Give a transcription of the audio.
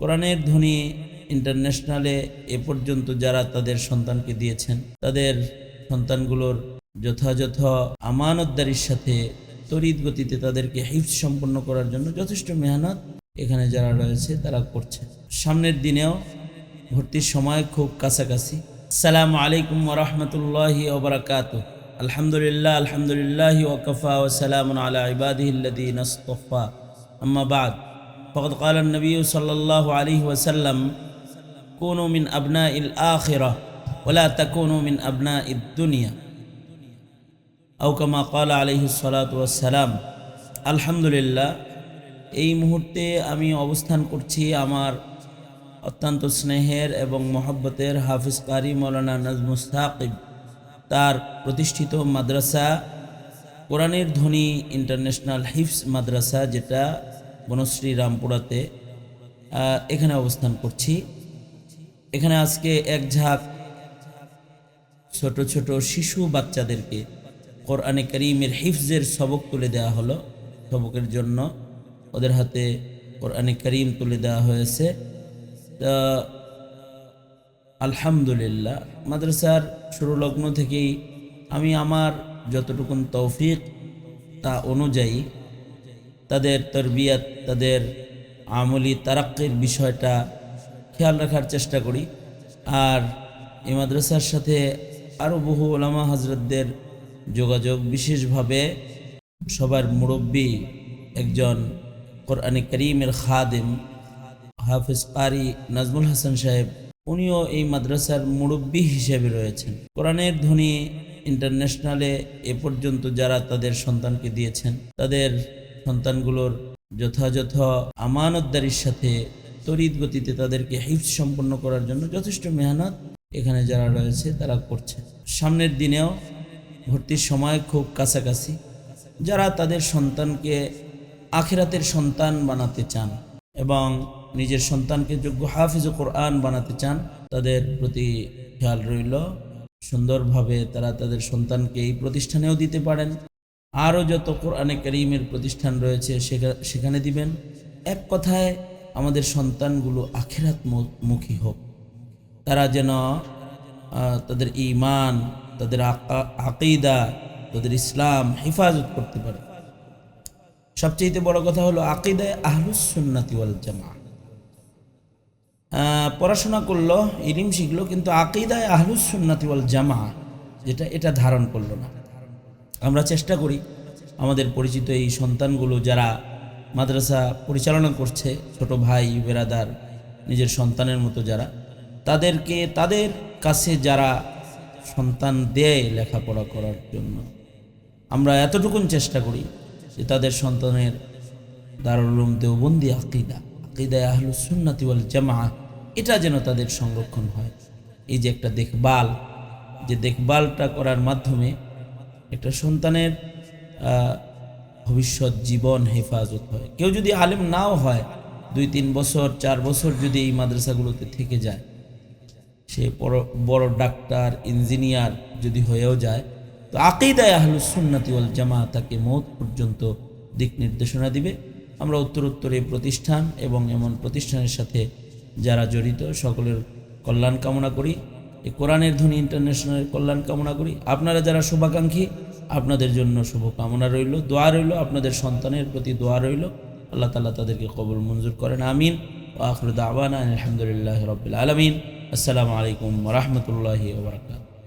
কোরআনের ধ্বনি ইন্টারন্যাশনালে এ পর্যন্ত যারা তাদের সন্তানকে দিয়েছেন, তাদের সন্তানগুলোর যথাযথ আমানতদারির সাথে, তড়িৎ গতিতে তাদেরকে হিফজ সম্পন্ন করার জন্য যথেষ্ট মেহনত এখানে যারা রয়েছে, তারা করছে সামনের দিনেও ভর্তির সময় খুব কাছাকাছি। সালামু আলাইকুম ওরহমতুল্লাহি ওবরাকাত আলহামদুলিল্লাহ আলহামদুলিল্লাহ ওকফা ওসালাম আলা ইবাদিহিল্লাদিন আস্তফা। আম্মা বাদ। فقد قال النبي صلى الله عليه وسلم كونوا من أبناء الآخرة ولا تكونوا من أبناء الدنيا أو كما قال عليه الصلاة والسلام আলহামদুলিল্লাহ এই মুহূর্তে আমি অবস্থান করছি আমার অত্যন্ত স্নেহের এবং মহব্বতের হাফিজ কারি মৌলানা নাজমুস্তাকিব তার প্রতিষ্ঠিত মাদ্রাসা কোরআনের ধ্বনি ইন্টারন্যাশনাল হিফস মাদ্রাসা যেটা বনশ্রী রামপুরাতে এখানে অবস্থান করছি। এখানে আজকে এক ঝাঁক ছোট ছোট শিশু বাচ্চাদেরকে কোরআনে করিমের হিফজের সবক তুলে দেওয়া হলো। সবকের জন্য ওদের হাতে কোরআনে করিম তুলে দেওয়া হয়েছে। তা, আলহামদুলিল্লাহ, মাদ্রাসার শুরু লগ্ন থেকেই আমি আমার যতটুকুন তৌফিক তা অনুযায়ী তাদের তরবিয়াত, তাদের আমলি তারাক্কির বিষয়টা খেয়াল রাখার চেষ্টা করি। আর এই মাদ্রাসার সাথে আরও বহু ওলামা হজরতদের যোগাযোগ, বিশেষভাবে সবার মুরব্বী একজন কোরআনে করিমের খাদেম, হাফিজ কারি নাজমুল হাসান সাহেব, উনিও এই মাদ্রাসার মুরব্বী হিসেবে রয়েছেন। কোরআনের ধ্বনি ইন্টারন্যাশনালে এ পর্যন্ত যারা তাদের সন্তানকে দিয়েছেন, তাদের সন্তানগুলোর যথাযথ আমানতদারির সাথে তড়িৎ গতিতে তাদেরকে হিফজ সম্পন্ন করার জন্য যথেষ্ট মেহনত এখানে যারা রয়েছে তারা করছে। সামনের দিনেও ভর্তির সময় খুব কাছাকাছি। যারা তাদের সন্তানকে আখেরাতের সন্তান বানাতে চান এবং নিজের সন্তানকে যোগ্য হাফিজ কোরআন বানাতে চান, তাদের প্রতি খেয়াল রইল। সুন্দরভাবে তারা তাদের সন্তানকে এই প্রতিষ্ঠানেও দিতে পারেন। আরও যত কোরআনে করিমের প্রতিষ্ঠান রয়েছে সেখা- সেখানে দিবেন। এক কথায়, আমাদের সন্তানগুলো আখেরাত মুখী হোক। তারা যেন তাদের ইমান তাদের আকা- আকিদা, তাদের ইসলাম হেফাজত করতে পারে। সবচেয়ে বড় কথা হলো আকিদায় আহলুস সুন্নাতি ওয়াল জামা পড়াশোনা করল, ইলিম শিখলো, কিন্তু আকিদায় আহলুস সুন্নাতি ওয়াল জামা যেটা, এটা ধারণ করল না। আমরা চেষ্টা করি আমাদের পরিচিত এই সন্তানগুলো যারা মাদ্রাসা পরিচালনা করছে, ছোট ভাই, বেরাদার, নিজের সন্তানের মতো যারা, তাদেরকে, তাদের কাছে যারা সন্তান দেয় লেখাপড়া করার জন্য। আমরা এতটুকুন চেষ্টা করি যে তাদের সন্তানের দারুল উলুম দেওবন্দি আকিদা, আকিদায় আহলু সুন্নাতি ওয়াল জামা এটা যেন তাদের সংরক্ষণ হয়। এই যে একটা দেখভাল, যে দেখভালটা করার মাধ্যমে একটা সন্তানের ভবিষ্যৎ জীবন হেফাজত হয়। কেউ যদি আলেম নাও হয়, দুই তিন বছর, চার বছর যদি এই মাদ্রাসাগুলোতে থেকে যায়, সে বড় ডাক্তার, ইঞ্জিনিয়ার যদি হয়েও যায়, তো আকিদায় আহলুস সুন্নাতি ওয়াল জামা তাকে মত পর্যন্ত দিক নির্দেশনা দিবে। আমরা উত্তরোত্তর এই প্রতিষ্ঠান এবং এমন প্রতিষ্ঠানের সাথে যারা জড়িত, সকলের কল্যাণ কামনা করি। এই কোরআনের ধ্বনি ইন্টারন্যাশনালের কল্যাণ কামনা করি। আপনারা যারা শুভাকাঙ্ক্ষী, আপনাদের জন্য শুভকামনা রইল, দোয়া রইল, আপনাদের সন্তানের প্রতি দোয়া রইল। আল্লাহ তালা তাদেরকে কবল মঞ্জুর করেন, আমিন। ও আখরুদ আবান আলহামদুলিল্লাহ রবিল আলমিন। আসসালামু আলাইকুম রহমতুল্লাহি ওবরাকাত